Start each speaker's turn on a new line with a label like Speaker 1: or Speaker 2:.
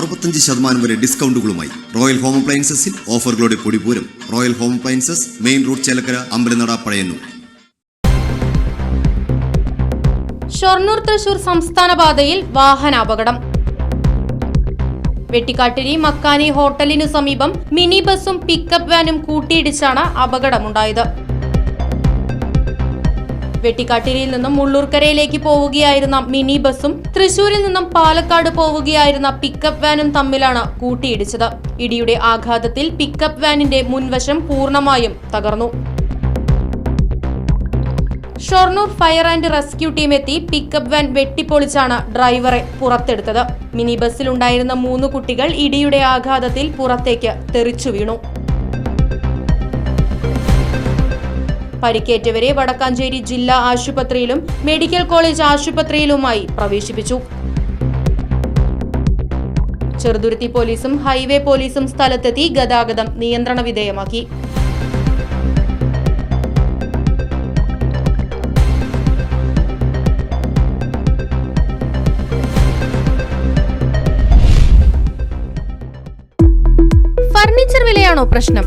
Speaker 1: അറുപത്തഞ്ച് ശതമാനം വരെ ഡിസ്കൗണ്ടുകളുമായി റോയൽ ഹോം അപ്ലയൻസസിൽ ഓഫറുകളുടെ പൊടിപൂരം royal home appliances main road Chelakkara Ambalanada Pazhayannur.
Speaker 2: Shoranur Thrissur സംസ്ഥാന പാതയിൽ വാഹനാപകടം. വെട്ടിക്കാട്ടിരി മക്കാനി ഹോട്ടലിനു സമീപം മിനി ബസും പിക്കപ്പ് വാനും കൂട്ടിയിടിച്ചാണ് അപകടമുണ്ടായത്. വെട്ടിക്കാട്ടിരിയിൽ നിന്നും മുള്ളൂർക്കരയിലേക്ക് പോവുകയായിരുന്ന മിനി ബസും തൃശൂരിൽ നിന്നും പാലക്കാട് പോവുകയായിരുന്ന പിക്കപ്പ് വാനും തമ്മിലാണ് കൂട്ടിയിടിച്ചത്. ഇടിയുടെ ആഘാതത്തിൽ പിക്കപ്പ് വാനിന്റെ മുൻവശം പൂർണമായും തകർന്നു. Shoranur fire and rescue team എത്തി പിക്കപ്പ് വാൻ വെട്ടിപ്പൊളിച്ചാണ് ഡ്രൈവറെ പുറത്തെടുത്തത്. മിനി ബസ്സിലുണ്ടായിരുന്ന മൂന്ന് കുട്ടികൾ ഇടിയുടെ ആഘാതത്തിൽ പുറത്തേക്ക് തെറിച്ചു വീണു. പരിക്കേറ്റവരെ വടക്കാഞ്ചേരി ജില്ലാ ആശുപത്രിയിലും മെഡിക്കൽ കോളേജ് ആശുപത്രിയിലുമായി പ്രവേശിപ്പിച്ചു. ചെറുതുരുത്തി പോലീസും ഹൈവേ പോലീസും സ്ഥലത്തെത്തി ഗതാഗതം നിയന്ത്രണ വിധേയമാക്കി. ഫർണിച്ചർ വിലയാണോ പ്രശ്നം?